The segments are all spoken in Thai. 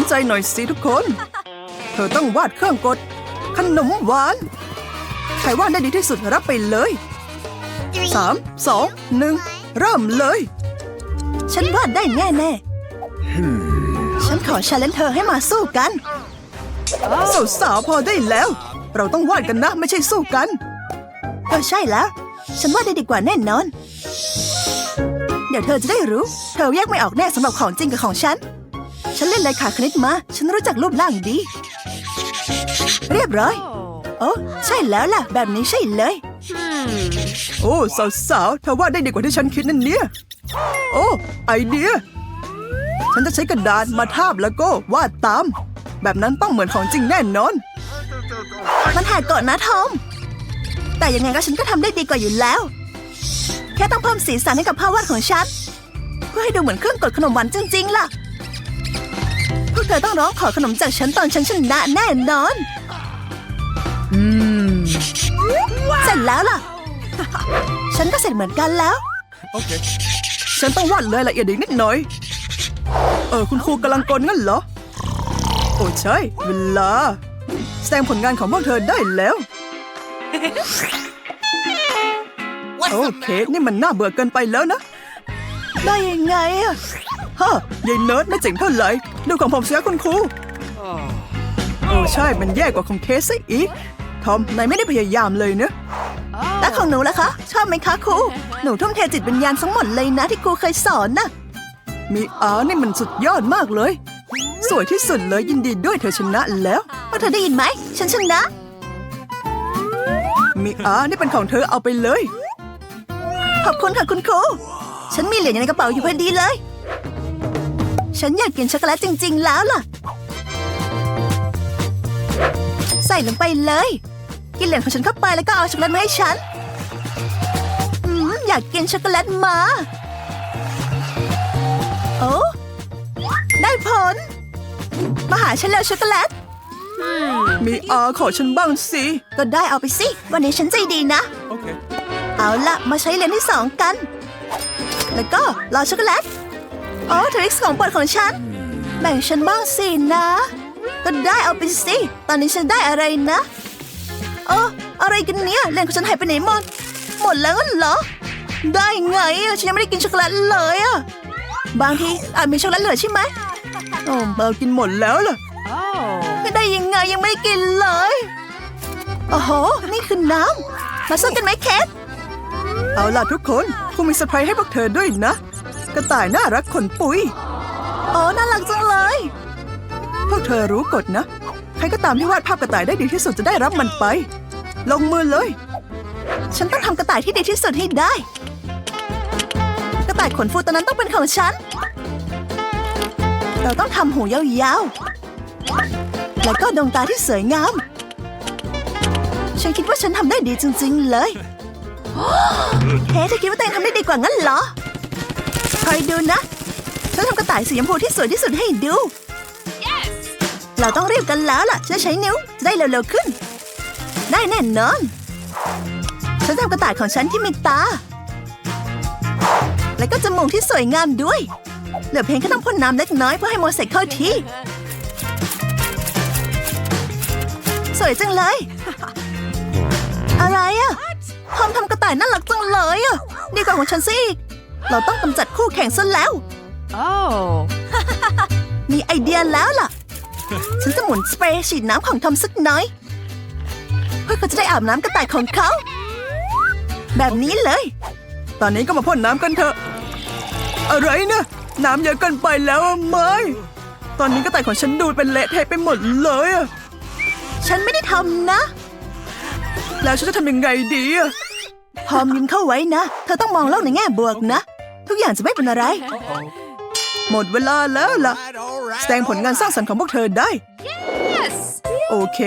นใจหน่อยสิทุกคน เธอต้องวาดเครื่องกด ขนมหวาน ใครวาดได้ดีที่สุดรับไปเลยสามสองหนึ่งเริ่มเลย ฉันวาดได้แน่แน่ๆฉันขอชาเลนเธอให้มาสู้กันสาวสาวๆพอได้แล้ว เราต้องวาดกันนะ ไม่ใช่สู้กัน ก็ใช่แล้ว ฉันวาดได้ดีกว่าแน่นอน เดี๋ยวเธอจะได้รู้ เธอแยกไม่ออกแน่สำหรับของจริงกับของฉัน ฉันเล่นเลขาคณิตมา ฉันรู้จักรูปร่างดี เรียบร้อย โอ้ใช่แล้วล่ะ แบบนี้ใช่เลย โอ้สาวสาวๆเธอวาดได้ดีกว่าที่ฉันคิดนั่นเนี่ย โอ้ไอเดีย ฉันจะใช้กระดานมาทาบแล้วก็วาดตาม แบบนั้นต้องเหมือนของจริงแน่นอน มันถ่ายก่อนนะทอม แต่ยังไงก็ฉันก็ทำได้ดีกว่าอยู่แล้ว แค่ต้องเพิ่มสีสันให้กับภาพวาดของฉัน เพื่อให้ดูเหมือนเครื่องกดขนมหวานจริงๆล่ะพวกเธอต้องร้องขอขนมจากฉันตอนฉันชนะแน่นอน อืม เสร็จแล้วล่ะ ฉันก็เสร็จเหมือนกันแล้ว Okay. ฉันต้องวาดรายละเอียดอีกนิดหน่อย เออ คุณครูกำลังกลงั้นเหรอ โอ้ใช่ เวลา แสดงผลงานของพวกเธอได้แล้วโอ้เคสนี่มันน่าเบื่อเกินไปแล้วนะ ได้ยังไงอะฮะยายเนิร์ดไม่เจ๋งเท่าไหร่ดูของผมเสียคุณครูโอ้ใช่มันแย่กว่าของเคสซะอีก ทอมนายไม่ได้พยายามเลยเนอะแล้วของหนูล่ะคะ ชอบไหมคะครู หนูทุ่มเทจิตวิญญาณทั้งหมดเลยนะที่ครูเคยสอนนะมีอานี่มันสุดยอดมากเลย สวยที่สุดเลยยินดีด้วยเธอชนะแล้วว่าเธอได้ยินไหม ฉันชนะ มีอานี่เป็นของเธอเอาไปเลย ขอบคุณค่ะคุณครู ฉันมีเหรียญอยู่ในกระเป๋าอยู่พอดีเลย ฉันอยากกินช็อกโกแลตจริง ๆ แล้วล่ะ ใส่ลงไปเลย กินเหรียญของฉันเข้าไปแล้วก็เอาช็อกโกแลตมาให้ฉันอืมอยากกินช็อกโกแลตมา โอ้ได้ผล มาหาฉันแล้วช็อกโกแลต มีอาขอฉันบ้างสิ ก็ได้เอาไปสิ วันนี้ฉันใจดีนะ Okay. เอาละมาใช้เหรียญที่สองกัน แล้วก็รอช็อกโกแลต อ๋อทริคของโปรดของฉัน แบ่งฉันบ้างสินะ ก็ได้เอาไปสิ ตอนนี้ฉันได้อะไรนะเอออะไรกันเนี่ยเหรียญของฉันหายไปไหนหมด หมดแล้วเหรอ ได้ไงอะฉันยังไม่ได้กินช็อกโกแลตเลยอะบางทีอาจมีช็อกโกแลตเหลือใช่ไหมโอ้เบลกินหมดแล้วล่ะไม่ได้ยังไงยังไม่ได้กินเลยโอ้โห นี่คือน้ำ มาสู้กันไหมเคทเอาล่ะทุกคนคงมีเซอร์ไพรส์ให้พวกเธอด้วยนะ กระต่ายน่ารักขนปุยโอ้น่ารักจังเลย พวกเธอรู้กฎนะ ใครก็ตามที่วาดภาพกระต่ายได้ดีที่สุดจะได้รับมันไป ลงมือเลย ฉันต้องทำกระต่ายที่ดีที่สุดให้ได้ กระต่ายขนฟูตัวนั้นต้องเป็นของฉัน เราต้องทำหูยาวๆ แล้วก็ดวงตาที่สวยงาม ฉันคิดว่าฉันทำได้ดีจริง ๆ เลยเฮ้เธอคิดว่าตัวเองทำได้ดีกว่างั้นเหรอ อยดูนะ ฉันทำกระต่ายสีชมพูที่สวยที่สุดให้ดูเราต้องรีบกันแล้วล่ะ ฉันจะใช้นิ้วได้เร็วๆขึ้น ได้แน่นอน ฉันทำกระต่ายของฉันที่มีตา แล้วก็จมูกที่สวยงามด้วย เหลือเพียงแค่ต้องพ่นน้ำเล็กน้อยเพื่อให้โมเสกเข้าที่ สวยจังเลย อะไรอะทอมทำกระต่ายน่ารักจังเลยอะดีกว่าของฉันสิอีก เราต้องกำจัดคู่แข่งซะแล้ว Oh. มีไอเดียแล้วล่ะ ฉันจะหมุนสเปรย์ฉีดน้ำของทอมสักหน่อย เพื่อเขาจะได้อาบน้ำกระต่ายของเขา แบบนี้เลย ตอนนี้ก็มาพ่นน้ำกันเถอะ อะไรนะ น้ำเยอะเกินไปแล้วอะไม่ตอนนี้กระต่ายของฉันดูดเป็นเละเทะไปหมดเลยอะฉันไม่ได้ทำนะ แล้วฉันจะทำยังไงดีอะ พอมยิ้มเข้าไว้นะ เธอต้องมองโลกในแง่บวกนะ ทุกอย่างจะไม่เป็นอะไร หมดเวลาแล้วล่ะ Right, all right. แสดงผลงานสร้างสรรค์ของพวกเธอได้ Yes. โอเค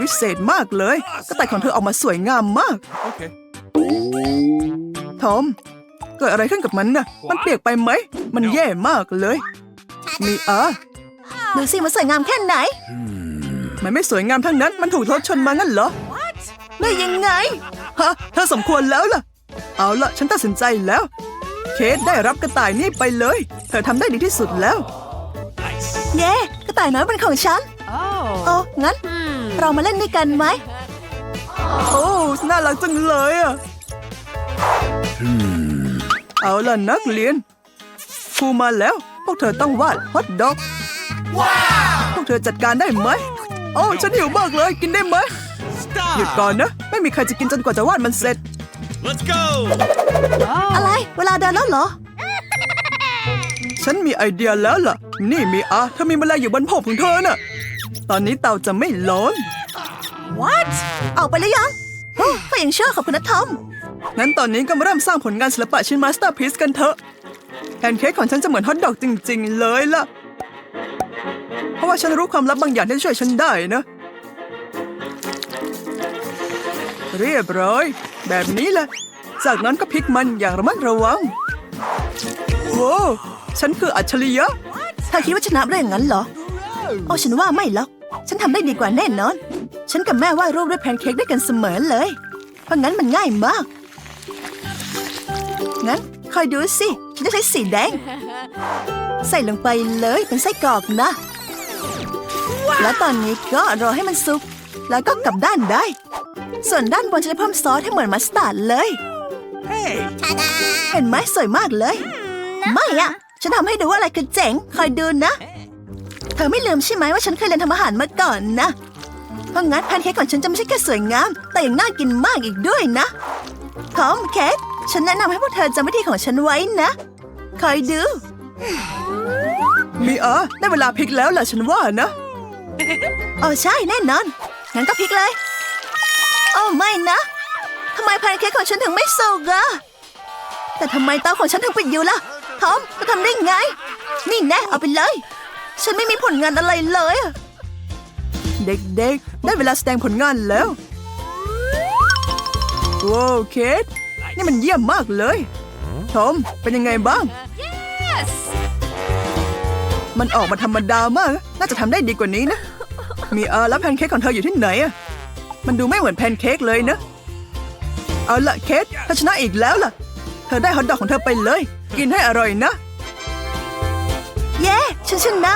วิเศษมากเลย กระต่ายของเธอออกมาสวยงามมาก Okay. ทอม เกิดอะไรขึ้นกับมันน่ะ มันเปียกไปไหม มันแย่มากเลย มีอาดูสิมันสวยงามแค่ไหน มันไม่สวยงามทั้งนั้น มันถูกรถชนมางั้นเหรอ ได้ยังไง ฮะ เธอสมควรแล้วล่ะ เอาล่ะฉันตัดสินใจแล้ว เคสได้รับกระต่ายนี่ไปเลย เธอทำได้ดีที่สุดแล้ว Nice. เย้กระต่ายน้อยเป็นของฉันโอ้ Oh. งั้น Hmm. เรามาเล่นด้วยกันไหมโอ้น่ารักจังเลยอะเอาล่ะนักเรียนครูมาแล้ว พวกเธอต้องวาดฮอทดอกพวกเธอจัดการได้ไหมโอ้ฉันหิวมากเลยกินได้ไหมหยุดก่อนนะ ไม่มีใครจะกินจนกว่าจะวาดมันเสร็จ Let's go! Oh. อะไร เวลาเดินแล้วเหรอ ฉันมีไอเดียแล้วล่ะ นี่มีอาเธอมีแมลงอยู่บนผมของเธอน่ะ ตอนนี้เตาจะไม่ร้อน What เอาไปแล้วยังโอ้ก็ยังเชื่อขอบคุณนะทอม งั้นตอนนี้ก็มาเริ่มสร้างผลงานศิลปะชิ้นมาสเตอร์พีซกันเถอะแพนเค้กของฉันจะเหมือนฮอทดอกจริง ๆ เลยล่ะ เพราะว่าฉันรู้ความลับบางอย่างที่ช่วยฉันได้นะ เรียบร้อย แบบนี้แหละ จากนั้นก็พลิกมันอย่างระมัดระวังโว้วฉันคืออัจฉริยะถ้าคิดว่าชนะได้อย่างนั้นเหรอ โอ้ฉันว่าไม่หรอก ฉันทำได้ดีกว่าแน่นอน ฉันกับแม่วาดรูปด้วยแพนเค้กด้วยกันเสมอเลย เพราะงั้นมันง่ายมาก งั้นคอยดูสิ ฉันจะใช้สีแดง ใส่ลงไปเลยเป็นไส้กรอกนะ แล้วตอนนี้ก็รอให้มันสุก แล้วก็กลับด้านได้ ส่วนด้านบนฉันจะเพิ่มซอสให้เหมือนมัสตาร์ดเลย Hey! เห็นไหมสวยมากเลย ไม่อะฉันทำให้ดูว่าอะไรคือเจ๋ง คอยดูนะ เธอไม่ลืมใช่ไหมว่าฉันเคยเรียนทำอาหารมาก่อนนะ เพราะงั้นแพนเค้กของฉันจะไม่ใช่แค่สวยงาม แต่ยังน่ากินมากอีกด้วยนะทอมเคทฉันแนะนำให้พวกเธอจำวิธีของฉันไว้นะ คอยดู มีอ๋อได้เวลาพลิกแล้วล่ะฉันว่านะ อ๋อใช่แน่นอน งั้นก็พลิกเลย โอ้ไม่นะทำไมแพนเค้กของฉันถึงไม่สุกอะแต่ทำไมเตาของฉันถึงปิดอยู่ล่ะทอมจะทำได้ไง นี่แน่เอาไปเลย ฉันไม่มีผลงานอะไรเลยอะเด็กๆ ได้เวลาแสดงผลงานแล้วว้าวเคทนี่มันเยี่ยมมากเลยทอมเป็นยังไงบ้าง Yes. มันออกมาธรรมดามาก น่าจะทำได้ดีกว่านี้นะ มีอาแล้วแพนเค้กของเธออยู่ที่ไหนอะ มันดูไม่เหมือนแพนเค้กเลยนะ เอาละเคทเธอชนะอีกแล้วล่ะ เธอได้ฮอทดอกของเธอไปเลย กินให้อร่อยนะ เย้ฉันชนะ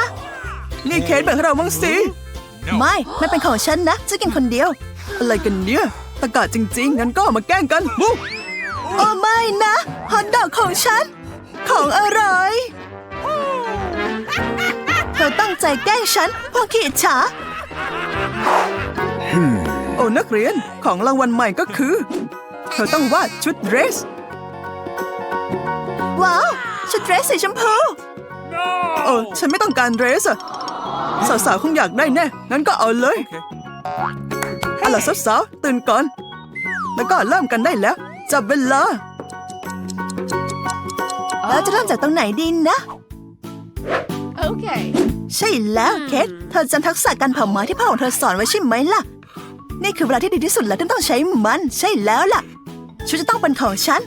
นี่เคทแบ่งให้เราบ้างสิ ไม่ไม่เป็นของฉันนะฉันกินคนเดียว อะไรกันเนี่ยตะกาจริงๆงั้นก็มาแกล้งกันบุกโอ้ไม่นะฮอทดอกของฉัน ของอร่อยเธอตั้งใจแกล้งฉันเพราะขี้อิจฉา โอ้นักเรียนของรางวัลใหม่ก็คือ เธอต้องวาดชุดเดรส ว้าว ชุดเดรสสีชมพูโอ้ฉันไม่ต้องการเดรสอะสาวๆคงอยากได้แน่ งั้นก็เอาเลยเอาล่ะสาวๆตื่นก่อน แล้วก็เริ่มกันได้แล้ว จับเวลาแล้วจะเริ่มจากตรงไหนดีนะ Okay. ใช่แล้วเคทเธอจำทักษะการเผาไม้ที่พ่อของเธอสอนไว้ใช่ไหมล่ะ นี่คือเวลาที่ดีที่สุดแล้วที่ต้องใช้มัน ใช่แล้วล่ะ ชุดจะต้องเป็นของฉัน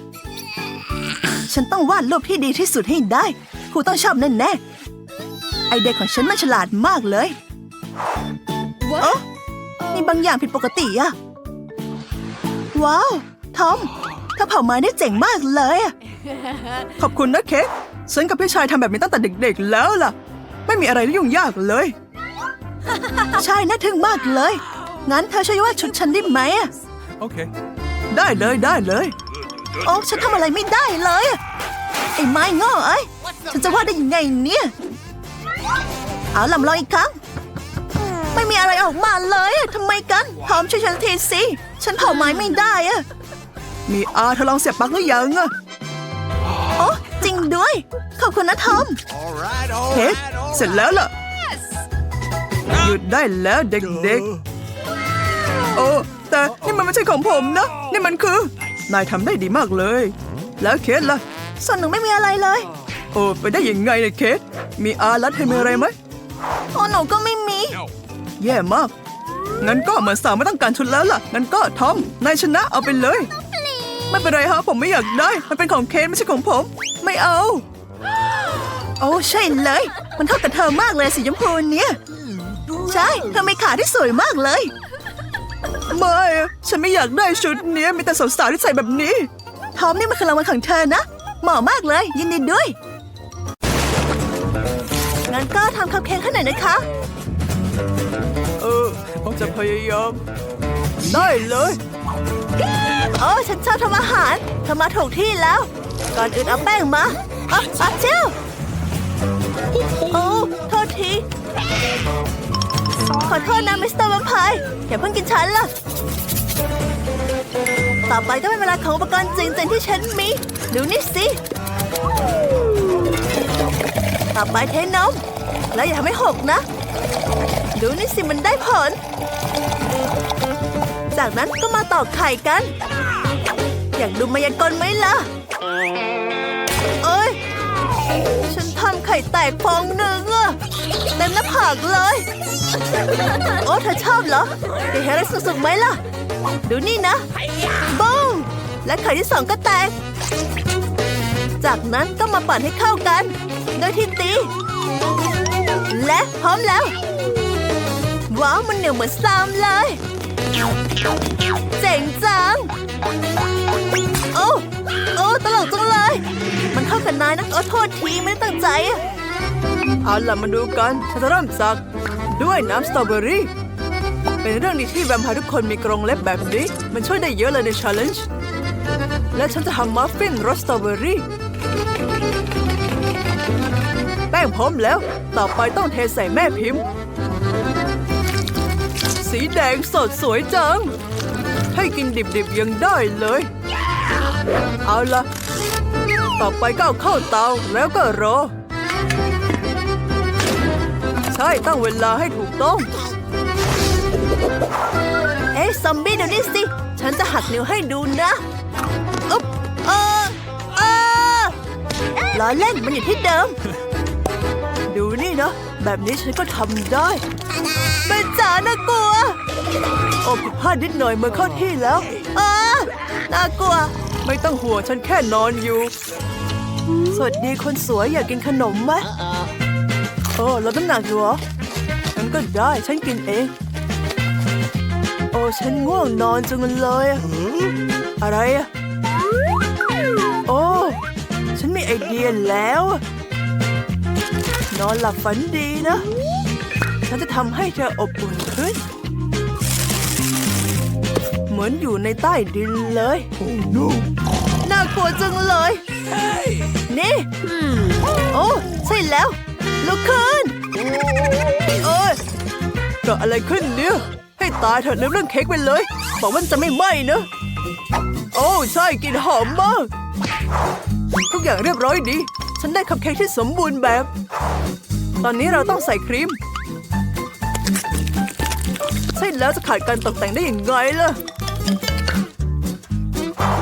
ฉันต้องวาดรูปที่ดีที่สุดให้ได้ครูต้องชอบแน่ๆไอเด็กของฉันมันฉลาดมากเลย What? เอ๊ะมีบางอย่างผิดปกติอะว้าว ทอมเธอเผาไม้ได้เจ๋งมากเลยอะขอบคุณนะเคทฉันกับพี่ชายทำแบบนี้ตั้งแต่เด็กๆแล้วล่ะ ไม่มีอะไรที่ยุ่งยากเลย ใช่น่าทึ่งมากเลย งั้นเธอช่วยวาดชุดฉันได้ไหมอะ Okay. ได้เลยได้เลย โอ้ฉันทำอะไรไม่ได้เลยอะไอ้ไม้โง่เอ้ย ฉันจะวาดได้ยังไงเนี่ย เอาลำลองอีกครั้ง ไม่มีอะไรออกมาเลยอะทำไมกันพร้อมช่วยฉันทีสิ ฉันเผาไม้ไม่ได้อะมีอาเธอลองเสียบปลั๊กหรือยังอะโอ้จริงด้วย ขอบคุณนะทอม All right, all เฮ้ right, all เสร็จแล้วล่ะ Yes. หยุดได้แล้วเด็กๆ โอ้แต่นี่มันไม่ใช่ของผมนะ นี่มันคือ นายทำได้ดีมากเลย แล้วเคสล่ะ ส่วนหนูไม่มีอะไรเลย โอ้ไปได้ยังไงเนี่ยเคส มีอาร์ลัดเธอมีอะไรไหมโอ้หนูก็ไม่มี No. แย่มาก งั้นก็เหมือนสาวไม่ต้องการชุดแล้วล่ะ งั้นก็ทอม นายชนะเอาไปเลย ไม่เป็นไรฮะผมไม่อยากได้ มันเป็นของเคนไม่ใช่ของผม ไม่เอา โอ้ใช่เลย มันเข้ากับเธอมากเลยสีชมพูเนี่ย ใช่เธอมีขาที่สวยมากเลย ไม่อะฉันไม่อยากได้ชุดเนี้ยมีแต่สาวๆที่ใส่แบบนี้ ทอมนี่มันคือรางวัลของเธอนะ เหมาะมากเลย ยินดีด้วย งั้นงั้นก็ทำคัพเค้กให้หน่อยนะคะ เออจะพยายาม ได้เลยโอ้ฉันชอบทำอาหารเธอมาถูกที่แล้ว ก่อนอื่นเอาแป้งมาอะอะเจ้าโอ้โทษที ขอโทษนะมิสเตอร์แวมไพร์อย่าเพิ่งกินฉันล่ะ ต่อไปก็เป็นเวลาของอุปกรณ์จริงๆที่ฉันมี ดูนี่สิ ต่อไปเทนมแล้วอย่าทำให้หกนะ ดูนี่สิมันได้ผล จากนั้นก็มาตอกไข่กัน อยากดูมายากลไหมล่ะ เอ้ย ฉันทำไข่แตกฟองหนึ่งอะเต็มหน้าผากเลย โอ้เธอชอบเหรออยากเห็นอะไรสุกๆไหมล่ะ ดูนี่นะบูมและไข่ที่สองก็แตก จากนั้นก็มาปั่นให้เข้ากัน โดยที่ตี และพร้อมแล้ว ว้าวมันเหนียวเหมือนซามเลย เจ๋งจัง โอ้โอ้ตลกจังเลย มันเข้ากับนายนะโอ้โทษทีไม่ได้ตั้งใจอะเอาล่ะมาดูกันฉันจะเริ่มจาก ด้วยน้ำสตรอเบอรี่ เป็นเรื่องดีที่แวมพร์ทุกคนมีกรงเล็บแบบนี้ มันช่วยได้เยอะเลยใน challenge และฉันจะทำมัฟฟินรสสตรอเบอรี่ แป้งพร้อมแล้ว ต่อไปต้องเทใส่แม่พิมพ์ สีแดงสดสวยจัง ให้กินดิบๆยังได้เลย เอาล่ะต่อไปก็เอาเข้าเตาแล้วก็รอ ใช่ตั้งเวลาให้ถูกต้อง เอ๊ะซอมบี้เดี๋ยวนี้สิ ฉันจะหักนิ้วให้ดูนะอุ๊บเออเออล้อเล่นมันอยู่ที่เดิม ดูนี่นะแบบนี้ฉันก็ทำได้เป็นจ๋าน่ากลัวโอ้ผิดพลาดนิดหน่อยเมื่อเข้าที่แล้วเออน่ากลัว ไม่ต้องห่วงฉันแค่นอนอยู่ สวัสดีคนสวยอยากกินขนมไหม โอ้เราต้องหนักอยู่เหรอฉันก็ได้ฉันกินเอง โอ้ฉันง่วงนอนจังเลยอะอะไรอะโอ้ฉันมีไอเดียแล้วอะนอนหลับฝันดีนะ ฉันจะทำให้เธออบอุ่นขึ้น เหมือนอยู่ในใต้ดินเลย น่ากลัวจังเลย นี่ โอ้ ใช่แล้ว ลุกขึ้นเอ้ยเกิดอะไรขึ้นเนี่ย ให้ตายเถอะในเรื่องเค้กไปเลยบอกว่าจะไม่ไหม้นะโอ้ใช่กลินหอมมาก ทุกอย่างเรียบร้อยดี ฉันได้คัพเค้กที่สมบูรณ์แบบ ตอนนี้เราต้องใส่ครีม ใช่แล้วจะขาดการตกแต่งได้อย่างไงล่ะ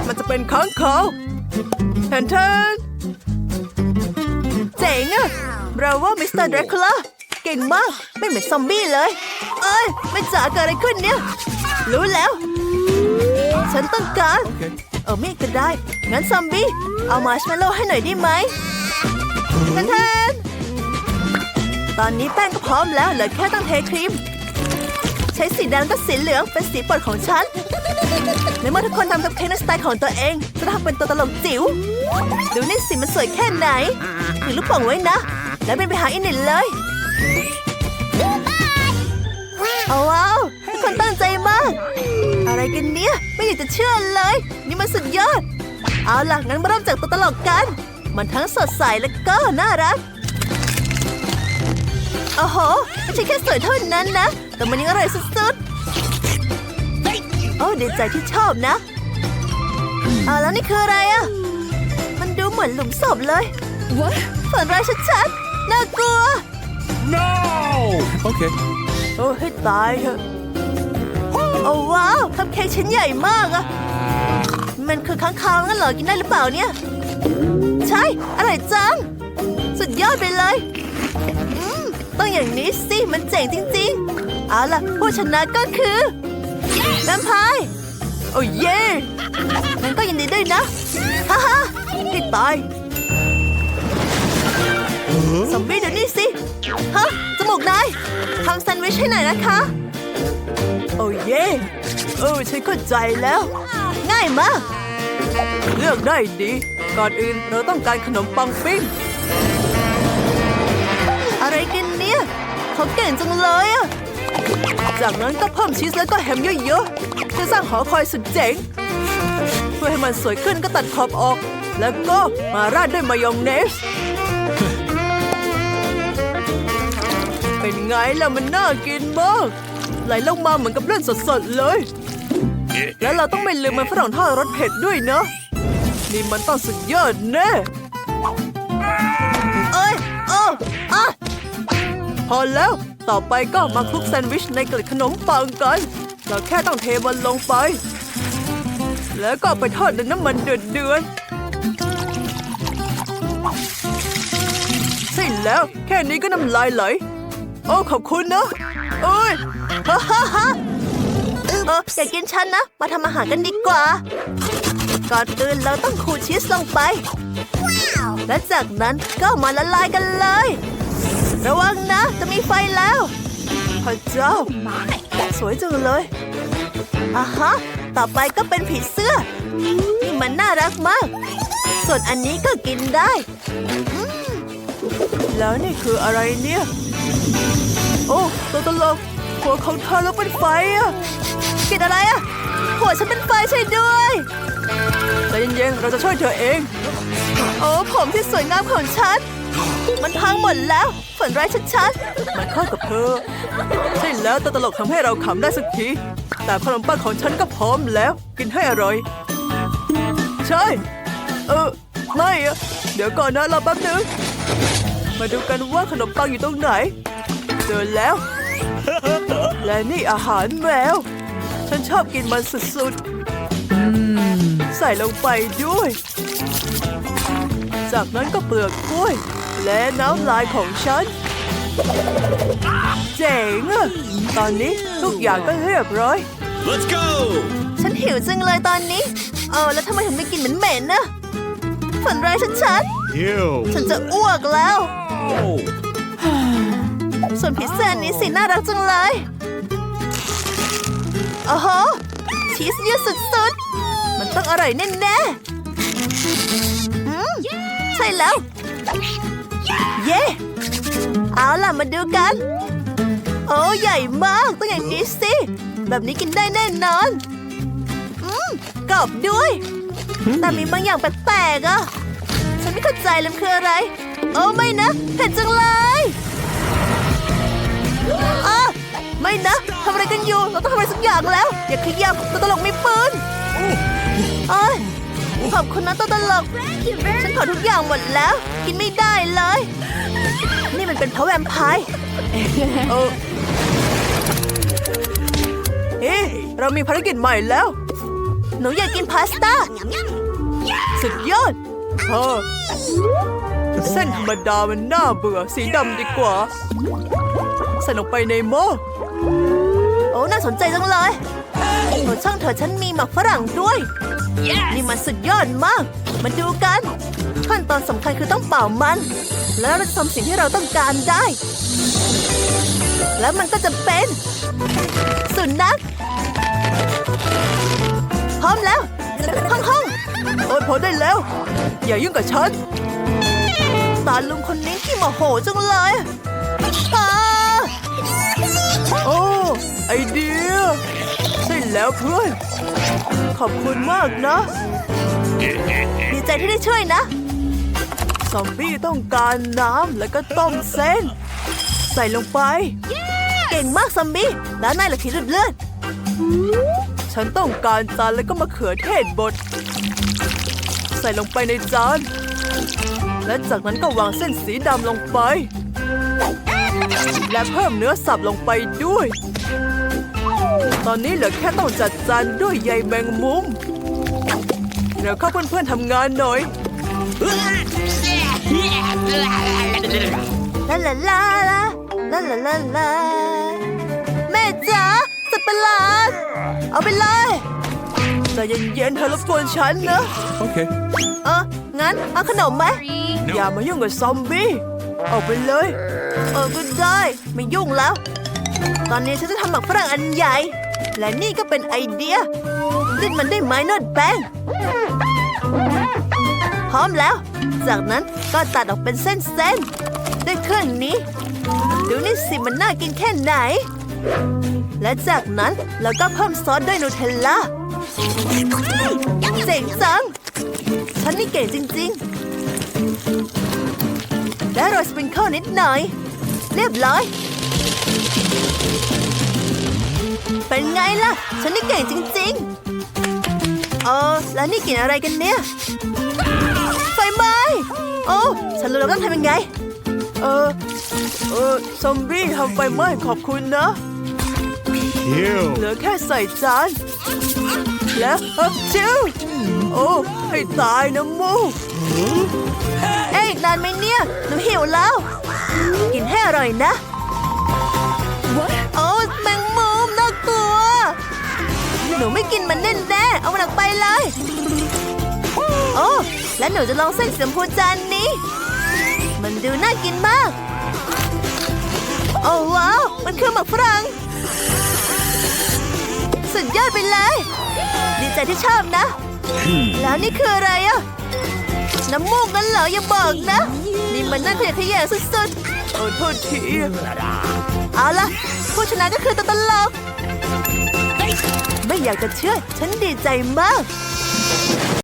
มันจะเป็นค้างคาวแทนแทนเจ๋งอะ เราว่ามิสเตอร์ดร c คูล่าเก่งมาก ไม่เหมือนซอมบี้เลย เอ้ย ไม่จ๋าเกิดอะไรขึ้นเนี่ย รู้แล้ว ฉันต้องการ Okay. เออไม่ก็ได้ งั้นซอมบี้ เอามาร์ชเมลโล่ให้หน่อยได้ไหมแทนแทนตอนนี้แป้งก็พร้อมแล้วเหลือแค่ต้องเทครีม ใช้สีแดงกับสีเหลืองเป็นสีโปรดของฉันในเมื่อทุกคนทำกับเค้กในสไตล์ของตัวเองจะทำเป็นตัวตลกจิ๋วดูนี่สิมันสวยแค่ไหนถือลูกโป่งไว้นะ แล้วเป็นไปหาอินเน็ตเลยเอาว้าวทุกคนตั้งใจมาก อะไรกันเนี่ย ไม่อยากจะเชื่อเลย นี่มันสุดยอด เอาล่ะ งั้นมาเริ่มจากตัวตลกกัน มันทั้งสดใสและก็น่ารักโอ้โหไม่ใช่แค่สวยเท่านั้นนะ แต่มันยังอร่อยสุดๆ โอ้ดีใจที่ชอบนะเอาแล้วนี่คืออะไรอะ มันดูเหมือนหลุมศพเลย What? ฝันร้ายชัดๆ น่ากลัว No! Okay. โอ้ให้ตายเถอะโอ้ว้าวคัพเค้กชิ้นใหญ่มากอะมันคือค้างคาวงั้นเหรอกินได้หรือเปล่าเนี่ย ใช่อร่อยจัง สุดยอดไปเลยอืมต้องอย่างนี้สิมันเจ๋งจริง ๆ เอาล่ะ ผู้ชนะก็คือแวมไพร์โอ้เย่งั้นก็ยินดีด้วยนะ ฮ่าฮ่าให้ตายซ อมบี้เดี๋ยวนี้สิฮะจมูกนายทำแซนด์วิชให้หน่อยนะคะ โอ้เย่เออฉันเข้าใจแล้ว ง่ายมาก เลือกได้ดี ก่อนอื่นเราต้องการขนมปังปิ้ง อะไรกันเนี่ยเขาเก่งจังเลยอะจากนั้นก็เพิ่มชีสแล้วก็แฮมเยอะๆเพื่อสร้างหอคอยสุดเจ๋ง เพื่อให้มันสวยขึ้นก็ตัดขอบออก แล้วก็มาราดด้วยมายองเนส เป็นไงล่ะมันน่ากินมาก ไหลลงมาเหมือนกับเลือดสดๆเลย แล้วเราต้องไม่ลืมมันฝรั่งทอดรสเผ็ดด้วยเนะ นี่มันต้องสุดยอดแน่เอ้ยเอออะพอแล้วต่อไปก็มาคลุกแซนด์วิชในกล็ดขนมปังกัน เราแค่ต้องเทมันลงไป แล้วก็ไปทอดในน้ำมันเดือดเดือดใช่แล้วแค่นี้ก็น้ำลายไหล โอ้ขอบคุณนะเอ้ยฮ่าฮ่าฮ่าเอออย่ากินฉันนะ มาทำอาหารกันดีกว่า ก่อนอื่นเราต้องขูดชีสลงไป และจากนั้นก็มาละลายกันเลย ระวังนะ จะมีไฟแล้วพระเจ้าสวยจังเลยอะฮะ ต่อไปก็เป็นผีเสื้อ นี่มันน่ารักมาก ส่วนอันนี้ก็กินได้ แล้วนี่คืออะไรเนี่ย โอ้ตัวตลกหัวของเธอแล้วเป็นไฟอะกินอะไรอะหัวฉันเป็นไฟใช่ด้วยใจเย็นๆเราจะช่วยเธอเอง โอ้ผมที่สวยงามของฉัน มันพังหมดแล้ว ฝันร้ายชัดๆ มันเข้ากับเธอ ใช่แล้วตัวตลกทำให้เราขำได้สักที แต่ขนมปังของฉันก็พร้อมแล้ว กินให้อร่อย ใช่ เออ ไม่อะเดี๋ยวก่อนนะรอแป๊บนึง มาดูกันว่าขนมปังอยู่ตรงไหน เจอแล้ว และนี่อาหารแมว ฉันชอบกินมันสุดๆใส่ลงไปด้วย จากนั้นก็เปลือกกล้วย และน้ำลายของฉัน เจ๋งอะตอนนี้ทุกอย่างก็เรียบร้อย Let's go! ฉันหิวจังเลยตอนนี้ เออแล้วทำไมถึงไม่กินเหม็นๆนะฝันร้ายชัด Ew. ๆฉันจะอ้วกแล้ว Oh. ส่วนพิซซ่านี้สิน่ารักจังเลยโอ้โหชีสเยอะสุดๆ มันต้องอร่อยแน่ๆอืมใช่แล้ว เย้เอาล่ะมาดูกัน โอ้ใหญ่มากต้องอย่างนี้สิ แบบนี้กินได้แน่นอนอืมกรอบด้วย แต่มีบางอย่างแปลกๆอะ ฉันไม่เข้าใจเลยมันคืออะไร โอ้ไม่นะเผ็ดจังเลยอะไม่นะทำอะไรกันอยู่ เราต้องทำอะไรสักอย่างแล้ว อย่าขยับตัวตลกมีปืนเอ้ยขอบคุณนะตัวตลก ฉันขอทุกอย่างหมดแล้ว กินไม่ได้เลย นี่มันเป็นเพราะแวมไพร์เออเอ๊ะเรามีภารกิจใหม่แล้ว หนูอยากกินพาสต้า สุดยอดเออ เส้นธรรมดามันน่าเบื่อสีดำดีกว่าใส่ลงไปในหม้อโอ้น่าสนใจจังเลยโอ้ช่างเถอะฉันมีหมักฝรั่งด้วยนี่ Yes. มันสุดยอดมาก มาดูกันขั้นตอนสำคัญคือต้องเป่ามัน แล้วเราจะทำสิ่งที่เราต้องการได้ แล้วมันก็จะเป็นสุนัขพร้อมแล้วห้องห้องโอ้ยพอได้แล้ว อย่ายุ่งกับฉัน ตาลุงคนนี้ขี้โมโหจังเลยอ่าโอ้ไอเดีย ใช่แล้วเพื่อน ขอบคุณมากนะ ดีใจที่ได้ช่วยนะ ซอมบี้ต้องการน้ำแล้วก็ต้มเส้น ใส่ลงไป เก่งมากซอมบี้ด้านในละขีดเลือดฉันต้องการจานแล้วก็มะเขือเทศบด ใส่ลงไปในจาน และจากนั้นก็วางเส้นสีดำลงไป และเพิ่มเนื้อสับลงไปด้วย ตอนนี้เหลือแค่ต้องจัดจานด้วยใยแมงมุมเดี๋ยวข้าเพื่อนๆทำงานหน่อยลาลาลาลาลาลาลาแม่จ๋าสัตว์ประหลาดเอาไปเลยแต่เย็นๆเธอรบกวนฉันนะ โอเค เออ งั้น เอาขนมไหม Three. อย่ามายุ่งกับซอมบี้ออกไปเลย เออก็ได้ ไม่ยุ่งแล้ว ตอนนี้ฉันจะทำหมักฝรั่งอันใหญ่ และนี่ก็เป็นไอเดียรีดมันด้วยไม้นวดแป้ง พร้อมแล้ว จากนั้นก็ตัดออกเป็นเส้นๆด้วยเครื่องนี้ ดูนี่สิมันน่ากินแค่ไหน และจากนั้นเราก็เพิ่มซอสด้วยนูเทลล่าเจ๋งจัง ฉันนี่เก่งจริง ๆ และโรยสปริงเกิลนิดหน่อย เรียบร้อย เป็นไงล่ะ ฉันนี่เก่งจริง ๆ เออแล้วนี่กินอะไรกันเนี่ย ไฟไหม้โอ้ฉันรู้แล้วต้องทำยังไง เออ เออ ซอมบี้ทำไฟไหม้ขอบคุณนะ Ew. เหลือแค่ใส่จาน แล้วฮับชิว โอ้ให้ตายนะมูเอ้ยอีกนานไหมเนี่ย หนูหิวแล้ว กินให้อร่อยนะ โอ้แมงมุมน่ากลัว หนูไม่กินมันแน่แน่ๆเอามันออกไปเลย โอ้และหนูจะลองเส้นสีชมพูจานนี้ มันดูน่ากินมาก โอ้ว้าว มันคือหมักฝรั่งสุดยอดไปเลย ดีใจที่ชอบนะ แล้วนี่คืออะไรอะน้ำมูกนั้นเหรออย่าบอกนะ นี่มันน่าขยะแขยงสุดๆโอ้โทษทีเอาล่ะผู้ชนะก็คือตัวตลกไม่อยากจะเชื่อ ฉันดีใจมาก